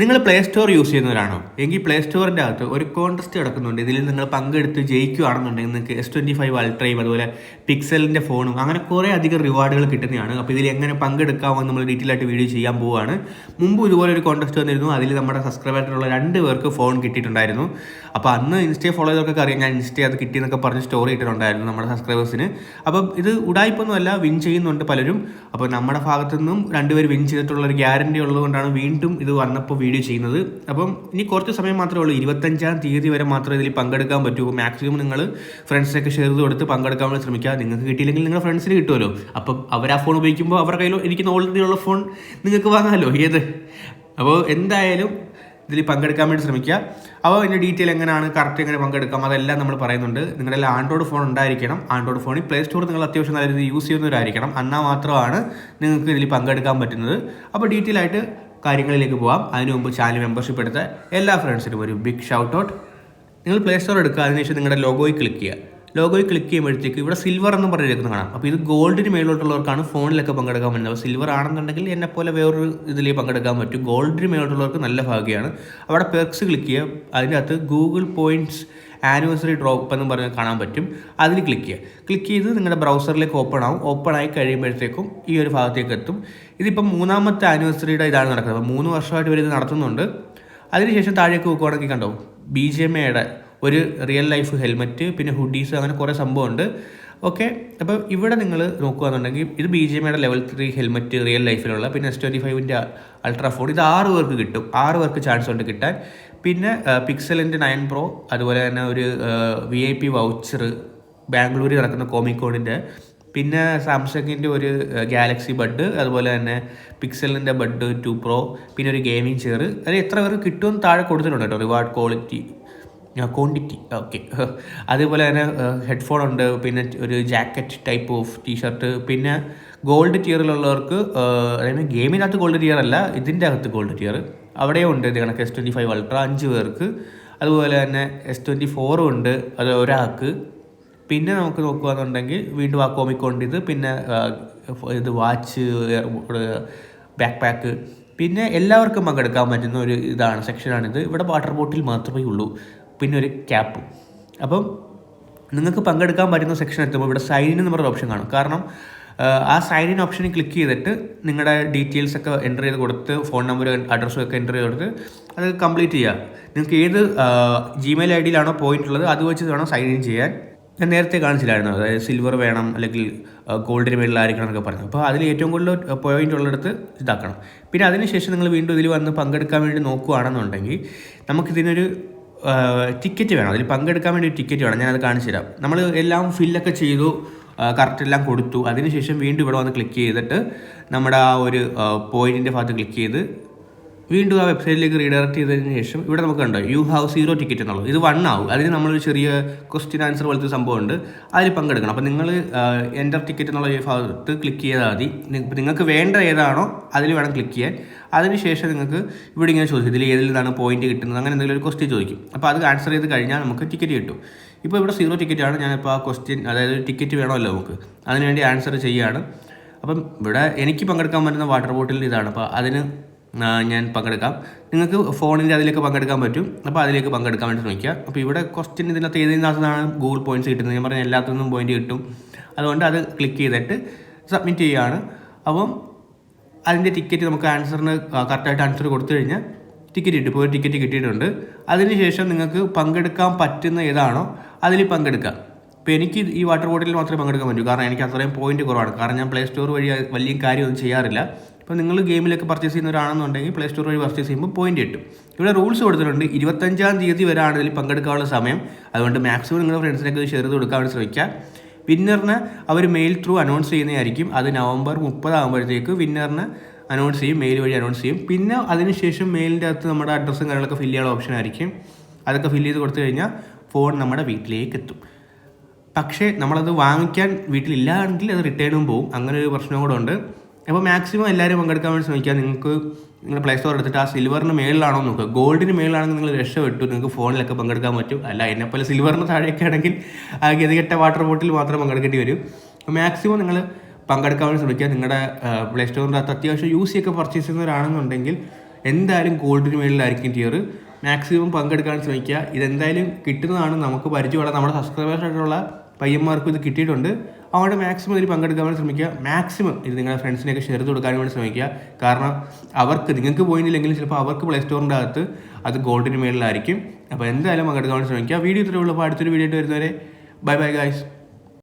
നിങ്ങൾ play store use ചെയ്യുന്നവരാണോ? എങ്കിൽ play സ്റ്റോറിന്റെ അകത്ത് ഒരു കോൺടെസ്റ്റ് കിടക്കുന്നുണ്ട് ഇതിൽ നിങ്ങൾ പങ്കെടുത്ത് ജയിക്കുകയാണെന്നുണ്ടെങ്കിൽ നിങ്ങൾക്ക് എസ് ട്വന്റി ഫൈവ് അൾട്രയും അതുപോലെ പിക്സലിന്റെ ഫോണും അങ്ങനെ കുറേ അധികം റിവാർഡുകൾ കിട്ടുന്നതാണ്. അപ്പോൾ ഇതിൽ എങ്ങനെ പങ്കെടുക്കാമെന്ന് നമ്മൾ ഡീറ്റെയിൽ ആയിട്ട് വീഡിയോ ചെയ്യാൻ പോവുകയാണ്. മുമ്പ് ഇതുപോലെ ഒരു കോൺടെസ്റ്റ് വന്നിരുന്നു. അതിൽ നമ്മുടെ സബ്സ്ക്രൈബായിട്ടുള്ള രണ്ട് പേർക്ക് ഫോൺ കിട്ടിയിട്ടുണ്ടായിരുന്നു. അപ്പോൾ അന്ന് ഇൻസ്റ്റയെ ഫോളോ ചെയ്തവർക്കൊക്കെ അറിയാം. ഞാൻ ഇൻസ്റ്റയെ അത് കിട്ടിയെന്നൊക്കെ പറഞ്ഞ് സ്റ്റോറി ഇട്ടിട്ടുണ്ടായിരുന്നു നമ്മുടെ സബ്സ്ക്രൈബേഴ്സിന് അപ്പം ഇത് ഉടായ്പൊന്നുമല്ല വിൻ ചെയ്യുന്നുണ്ട് പലരും. അപ്പോൾ നമ്മുടെ ഭാഗത്തു നിന്നും രണ്ടുപേർ വിൻ ചെയ്തിട്ടുള്ള ഒരു ഗ്യാരണ്ടി ഉള്ളതുകൊണ്ടാണ് വീണ്ടും ഇത് വന്നപ്പോൾ വീഡിയോ ചെയ്യുന്നത്. അപ്പം ഇനി കുറച്ച് സമയം മാത്രമേ ഉള്ളൂ. ഇരുപത്തഞ്ചാം തീയതി വരെ മാത്രമേ ഇതിൽ പങ്കെടുക്കാൻ പറ്റൂ. മാക്സിമം നിങ്ങൾ ഫ്രണ്ട്സിനൊക്കെ ഷെയർ ചെയ്ത് കൊടുത്ത് പങ്കെടുക്കാൻ വേണ്ടി ശ്രമിക്കുക. നിങ്ങൾക്ക് കിട്ടിയില്ലെങ്കിൽ നിങ്ങളുടെ ഫ്രണ്ട്സിന് കിട്ടുമല്ലോ. അപ്പം അവർ ആ ഫോൺ ഉപയോഗിക്കുമ്പോൾ അവരുടെ കയ്യിൽ ഇരിക്കുന്ന ഓൾറെഡി ഉള്ള ഫോൺ നിങ്ങൾക്ക് വാങ്ങാമല്ലോ. ഏത്? അപ്പോൾ എന്തായാലും ഇതിൽ പങ്കെടുക്കാൻ വേണ്ടി ശ്രമിക്കുക. അപ്പോൾ അതിന്റെ ഡീറ്റെയിൽ എങ്ങനെയാണ് കറക്റ്റ് എങ്ങനെ പങ്കെടുക്കാം അതെല്ലാം നമ്മൾ പറയുന്നുണ്ട്. നിങ്ങളുടെ ആൻഡ്രോയിഡ് ഫോൺ ഉണ്ടായിരിക്കണം. ആൻഡ്രോയിഡ് ഫോണിൽ പ്ലേ സ്റ്റോർ നിങ്ങൾ അത്യാവശ്യം നല്ല രീതിയിൽ യൂസ് ചെയ്യുന്നവരായിരിക്കണം. എന്നാൽ മാത്രമാണ് നിങ്ങൾക്ക് ഇതിൽ പങ്കെടുക്കാൻ പറ്റുന്നത്. അപ്പോൾ ഡീറ്റെയിൽ ആയിട്ട് കാര്യങ്ങളിലേക്ക് പോകാം അതിനു മുമ്പ് ചാനൽ മെമ്പർഷിപ്പ് എടുത്ത എല്ലാ ഫ്രണ്ട്സിനും ഒരു ബിഗ് ഷൗട്ട് ഔട്ട് നിങ്ങൾ പ്ലേ സ്റ്റോർ എടുക്കുക. അതിനുശേഷം നിങ്ങളുടെ ലോഗോയിൽ ക്ലിക്ക് ചെയ്യുക. ലോഗോയിൽ ക്ലിക്ക് ചെയ്യുമ്പോഴത്തേക്ക് ഇവിടെ സിൽവർ എന്ന് പറഞ്ഞിരിക്കുന്നത് കാണാം. അപ്പോൾ ഇത് ഗോൾഡിന് മേലോട്ടുള്ളവർക്കാണ് ഫോണിലൊക്കെ പങ്കെടുക്കാൻ പറ്റുന്നത്. അപ്പോൾ സിൽവർ ആണെന്നുണ്ടെങ്കിൽ എന്നെ പോലെ വേറൊരു ഇതിൽ പങ്കെടുക്കാൻ പറ്റും. ഗോൾഡിന് മേലോട്ടുള്ളവർക്ക് നല്ല ഭാഗ്യമാണ്. അവിടെ പെർക്സ് ക്ലിക്ക് ചെയ്യുക. അതിനകത്ത് ഗൂഗിൾ പോയിന്റ്സ് ആനിവേഴ്സറി ഡ്രോപ്പ് എന്ന് പറഞ്ഞ് കാണാൻ പറ്റും. അതിൽ ക്ലിക്ക് ചെയ്യുക. ക്ലിക്ക് ചെയ്ത് നിങ്ങളുടെ ബ്രൗസറിലേക്ക് ഓപ്പൺ ആവും. ഓപ്പൺ ആയി കഴിയുമ്പോഴത്തേക്കും ഈ ഒരു ഭാഗത്തേക്ക് എത്തും. ഇതിപ്പം മൂന്നാമത്തെ ആനിവേഴ്സറിയുടെ ഇതാണ് നടക്കുന്നത്. അപ്പോൾ മൂന്ന് വർഷമായിട്ട് ഇവർ ഇത് നടത്തുന്നുണ്ട്. അതിനുശേഷം താഴേക്ക് നോക്കുവാണെങ്കിൽ കണ്ടോ ബി ജെ എം എയുടെ ഒരു റിയൽ ലൈഫ് ഹെൽമെറ്റ് പിന്നെ ഹുഡീസ് അങ്ങനെ കുറേ സംഭവമുണ്ട്. ഓക്കെ അപ്പോൾ ഇവിടെ നിങ്ങൾ നോക്കുകയാണെന്നുണ്ടെങ്കിൽ ഇത് ബി ജെ എമ്മയുടെ ലെവൽ ത്രീ ഹെൽമെറ്റ് റിയൽ ലൈഫിലുള്ള പിന്നെ എസ് ട്വന്റി ഫൈവിന്റെ അൾട്രാ ഫോൺ ഇത് ആറ് പേർക്ക് കിട്ടും. ആറ് പേർക്ക് ചാൻസ് ഉണ്ട് കിട്ടാൻ. പിന്നെ പിക്സലിന്റെ നയൻ പ്രോ അതുപോലെ തന്നെ ഒരു വി ഐ പി വൗച്ചർ ബാംഗ്ലൂരിൽ നടക്കുന്ന കോമിക്കോണിന്റെ പിന്നെ സാംസങ്ങിന്റെ ഒരു ഗാലക്സി ബഡ് അതുപോലെ തന്നെ പിക്സലിന്റെ ബഡ് ടു പ്രോ പിന്നെ ഒരു ഗെയിമിംഗ് ചെയർ അത് എത്ര പേർക്ക് കിട്ടുമെന്ന് താഴെ കൊടുത്തിട്ടുണ്ട് കേട്ടോ റിവാർഡ് ക്വാളിറ്റി ക്വാണ്ടിറ്റി ഓക്കെ അതേപോലെ തന്നെ ഹെഡ്ഫോൺ ഉണ്ട് പിന്നെ ഒരു jacket type of t shirt പിന്നെ ഗോൾഡ് ടിയറിലുള്ളവർക്ക് അതായത് ഗെയിമിനകത്ത് ഗോൾഡ് ടിയർ അല്ല ഇതിന്റെ അകത്ത് ഗോൾഡ് ടിയർ അവിടെയും ഉണ്ട് ഇത് കണക്ക്. എസ് ട്വന്റി ഫൈവ് അൾട്ര അഞ്ച് പേർക്ക്. അതുപോലെ തന്നെ എസ് ട്വന്റി ഫോറും ഉണ്ട്. അത് ഒരാൾക്ക്. പിന്നെ നമുക്ക് നോക്കുകയാണെന്നുണ്ടെങ്കിൽ വീണ്ടും ആ കോമിക്കൊണ്ട് ഇത്. പിന്നെ ഇത് വാച്ച് ബാക്ക് പാക്ക് പിന്നെ എല്ലാവർക്കും പങ്കെടുക്കാൻ പറ്റുന്ന ഒരു ഇതാണ് സെക്ഷനാണിത്. ഇവിടെ വാട്ടർ ബോട്ടിൽ മാത്രമേ ഉള്ളൂ. പിന്നെ ഒരു ക്യാപ്പ് അപ്പം നിങ്ങൾക്ക് പങ്കെടുക്കാൻ പറ്റുന്ന സെക്ഷൻ എത്തുമ്പോൾ ഇവിടെ സൈൻ ഇൻ എന്ന് ഓപ്ഷൻ കാണും. കാരണം ആ സൈൻ ഇൻ ഓപ്ഷനിൽ ക്ലിക്ക് ചെയ്തിട്ട് നിങ്ങളുടെ ഡീറ്റെയിൽസ് ഒക്കെ എന്റർ ചെയ്ത് കൊടുത്ത് ഫോൺ നമ്പർ അഡ്രസ്സും ഒക്കെ എന്റർ ചെയ്ത് കൊടുത്ത് അത് കംപ്ലീറ്റ് ചെയ്യുക നിങ്ങൾക്ക് ഏത് ജിമെയിൽ ഐ ഡിയിലാണോ പോയിന്റ് ഉള്ളത് അത് വെച്ച് വേണം സൈൻ ഇൻ ചെയ്യാൻ. ഞാൻ നേരത്തെ കാണിച്ചില്ലായിരുന്നു. അതായത് സിൽവർ വേണം അല്ലെങ്കിൽ ഗോൾഡിന് മേളിലായിരിക്കണം എന്നൊക്കെ പറഞ്ഞു. അപ്പോൾ അതിൽ ഏറ്റവും കൂടുതൽ പോയിന്റ് ഉള്ളിടത്ത് ഇതാക്കണം. പിന്നെ അതിനുശേഷം നിങ്ങൾ വീണ്ടും ഇതിൽ വന്ന് പങ്കെടുക്കാൻ വേണ്ടി നോക്കുകയാണെന്നുണ്ടെങ്കിൽ നമുക്കിതിനൊരു ടിക്കറ്റ് വേണം. അതിൽ പങ്കെടുക്കാൻ വേണ്ടി ടിക്കറ്റ് വേണം. ഞാനത് കാണിച്ചു തരാം നമ്മൾ എല്ലാം ഫില്ലൊക്കെ ചെയ്തു. കറക്റ്റ് എല്ലാം കൊടുത്തു. അതിനുശേഷം വീണ്ടും ഇവിടെ വന്ന് ക്ലിക്ക് ചെയ്തിട്ട് നമ്മുടെ ആ ഒരു പോയിന്റിന്റെ ഭാഗത്ത് ക്ലിക്ക് ചെയ്ത് വീണ്ടും ആ വെബ്സൈറ്റിലേക്ക് റീഡയറക്ട് ചെയ്തതിന് ശേഷം ഇവിടെ നമുക്ക് കണ്ടോ യു ഹാവ് സീറോ ടിക്കറ്റ് എന്നുള്ളത്. ഇത് വൺ ആവും. അതിന് നമ്മളൊരു ചെറിയ ക്വസ്റ്റ്യൻ ആൻസർ പോലത്തെ സംഭവമുണ്ട്. അതിൽ പങ്കെടുക്കണം. അപ്പോൾ നിങ്ങൾ എന്റർ ടിക്കറ്റ് എന്നുള്ള ഈ ഭാഗത്ത് ക്ലിക്ക് ചെയ്താൽ മതി. നിങ്ങൾക്ക് വേണ്ട ഏതാണോ അതിൽ വേണം ക്ലിക്ക് ചെയ്യാൻ. അതിനുശേഷം നിങ്ങൾക്ക് ഇവിടെ ഇങ്ങനെ ചോദിച്ചു ഇതിൽ ഏതിൽ നിന്നാണ് പോയിന്റ് കിട്ടുന്നത്? അങ്ങനെ എന്തെങ്കിലും ഒരു ക്വസ്റ്റ്യൻ ചോദിക്കും. അപ്പോൾ അത് ആൻസർ ചെയ്ത് കഴിഞ്ഞാൽ നമുക്ക് ടിക്കറ്റ് കിട്ടും. ഇപ്പോൾ ഇവിടെ സീറോ ടിക്കറ്റ് ആണ്. ഞാനിപ്പോൾ ആ ക്വസ്റ്റ്യൻ അതായത് ടിക്കറ്റ് വേണമല്ലോ നമുക്ക്. അതിനുവേണ്ടി ആൻസർ ചെയ്യുകയാണ് അപ്പം ഇവിടെ എനിക്ക് പങ്കെടുക്കാൻ പറ്റുന്ന വാട്ടർ ബോട്ടിൽ ഇതാണ്. അപ്പോൾ അതിന് ഞാൻ പങ്കെടുക്കാം. നിങ്ങൾക്ക് ഫോണിന്റെ അതിലേക്ക് പങ്കെടുക്കാൻ പറ്റും. അപ്പോൾ അതിലേക്ക് പങ്കെടുക്കാൻ വേണ്ടി ശ്രമിക്കുക. അപ്പോൾ ഇവിടെ ക്വസ്റ്റ്യൻ ഇതിനകത്ത് ഏതിനകത്തുനിന്നാണ് ഗൂഗിൾ പോയിന്റ്സ് കിട്ടുന്നത്. ഞാൻ പറഞ്ഞ എല്ലാത്തു നിന്നും കിട്ടും. അതുകൊണ്ട് അത് ക്ലിക്ക് ചെയ്തിട്ട് സബ്മിറ്റ് ചെയ്യുകയാണ്. അപ്പം അതിന്റെ ടിക്കറ്റ് നമുക്ക് ആൻസറിന് കറക്റ്റായിട്ട് ആൻസർ കൊടുത്തു കഴിഞ്ഞാൽ ടിക്കറ്റ് കിട്ടും. ഇപ്പോൾ ഒരു ടിക്കറ്റ് കിട്ടിയിട്ടുണ്ട്. അതിനുശേഷം നിങ്ങൾക്ക് പങ്കെടുക്കാൻ പറ്റുന്ന ഏതാണോ അതിൽ പങ്കെടുക്കാം ഇപ്പോൾ എനിക്ക് ഈ വാട്ടർ ബോട്ടിൽ മാത്രമേ പങ്കെടുക്കാൻ പറ്റൂ. കാരണം എനിക്ക് അത്രയും പോയിന്റ് കുറവാണ്. കാരണം ഞാൻ പ്ലേ സ്റ്റോർ വഴി വലിയ കാര്യമൊന്നും ചെയ്യാറില്ല. ഇപ്പോൾ നിങ്ങൾ ഗെയിമിലൊക്കെ പർച്ചേസ് ചെയ്യുന്നവരാണെന്നുണ്ടെങ്കിൽ പ്ലേ സ്റ്റോർ വഴി പർച്ചേസ് ചെയ്യുമ്പോൾ പോയിന്റ് കിട്ടും. ഇവിടെ റൂൾസ് കൊടുത്തിട്ടുണ്ട്. ഇരുപത്തഞ്ചാം തീയതി വരെയാണ് ഇതിൽ പങ്കെടുക്കാനുള്ള സമയം. അതുകൊണ്ട് മാക്സിമം നിങ്ങളുടെ ഫ്രണ്ട്സിനൊക്കെ ഷെയർ ചെയ്ത് കൊടുക്കാൻ ശ്രമിക്കുക. വിന്നറിന് അവർ മെയിൽ ത്രൂ അനൗൺസ് ചെയ്യുന്നതായിരിക്കും. അത് നവംബർ മുപ്പതാകുമ്പോഴത്തേക്ക് വിന്നറിന് അനൗൺസ് ചെയ്യും. മെയിൽ വഴി അനൗൺസ് ചെയ്യും. പിന്നെ അതിനുശേഷം മെയിലിന്റെ അകത്ത് നമ്മുടെ അഡ്രസ്സും കാര്യങ്ങളൊക്കെ ഫില്ല് ചെയ്യാനുള്ള ഓപ്ഷൻ ആയിരിക്കും. അതൊക്കെ ഫില്ല് ചെയ്ത് കൊടുത്തു കഴിഞ്ഞാൽ ഫോൺ നമ്മുടെ വീട്ടിലേക്ക് എത്തും. പക്ഷേ നമ്മളത് വാങ്ങിക്കാൻ വീട്ടിലില്ലാണെങ്കിൽ അത് റിട്ടേണും പോകും അങ്ങനെ ഒരു പ്രശ്നം കൂടെ ഉണ്ട്. അപ്പോൾ മാക്സിമം എല്ലാവരും പങ്കെടുക്കാൻ വേണ്ടി ശ്രമിക്കുക. നിങ്ങൾക്ക് നിങ്ങൾ പ്ലേ സ്റ്റോർ എടുത്തിട്ട് ആ സിൽവറിന് മേളിലാണോ നോക്കുക. ഗോൾഡിന് മേളിലാണെങ്കിൽ നിങ്ങൾ രക്ഷപ്പെട്ടു. നിങ്ങൾക്ക് ഫോണിലൊക്കെ പങ്കെടുക്കാൻ പറ്റും. അല്ല എന്നെപ്പോലെ സിൽവറിന് താഴെയൊക്കെ ആണെങ്കിൽ ആ ഗതികെട്ട വാട്ടർ ബോട്ടിൽ മാത്രം പങ്കെടുക്കേണ്ടി വരും. അപ്പോൾ മാക്സിമം നിങ്ങൾ പങ്കെടുക്കാൻ വേണ്ടി ശ്രമിക്കുക. നിങ്ങളുടെ പ്ലേ സ്റ്റോറിന്റെ അകത്ത് അത്യാവശ്യം യൂസ് ചെയ്യൊക്കെ പർച്ചേസ് ചെയ്യുന്നവരാണെന്നുണ്ടെങ്കിൽ എന്തായാലും ഗോൾഡിന് മേളിലായിരിക്കും ടിയർ മാക്സിമം പങ്കെടുക്കാൻ ശ്രമിക്കുക. ഇതെന്തായാലും കിട്ടുന്നതാണ് നമുക്ക് പരിചയമുള്ള നമ്മുടെ സബ്സ്ക്രൈബേഴ്സ് ആയിട്ടുള്ള പയ്യന്മാർക്കും ഇത് കിട്ടിയിട്ടുണ്ട്. അതുകൊണ്ട് മാക്സിമം ഇതിൽ പങ്കെടുക്കാൻ വേണ്ടി ശ്രമിക്കുക. മാക്സിമം ഇത് നിങ്ങളുടെ ഫ്രണ്ട്സിനെയൊക്കെ ഷെയർ ചെയ്ത് കൊടുക്കാൻ വേണ്ടി ശ്രമിക്കുക. കാരണം അവർക്ക് നിങ്ങൾക്ക് പോയിട്ടില്ലെങ്കിലും ചിലപ്പോൾ അവർക്ക് പ്ലേ സ്റ്റോറിന്റെ അകത്ത് അത് ഗോൾഡിന് മേളിലായിരിക്കും. അപ്പോൾ എന്തായാലും പങ്കെടുക്കാൻ വേണ്ടി ശ്രമിക്കുക. വീഡിയോ ഇത്രയുള്ളപ്പോൾ അടുത്തൊരു വീഡിയോ ആയിട്ട് വരുന്നവരെ ബൈ ബൈ ഗായ്സ്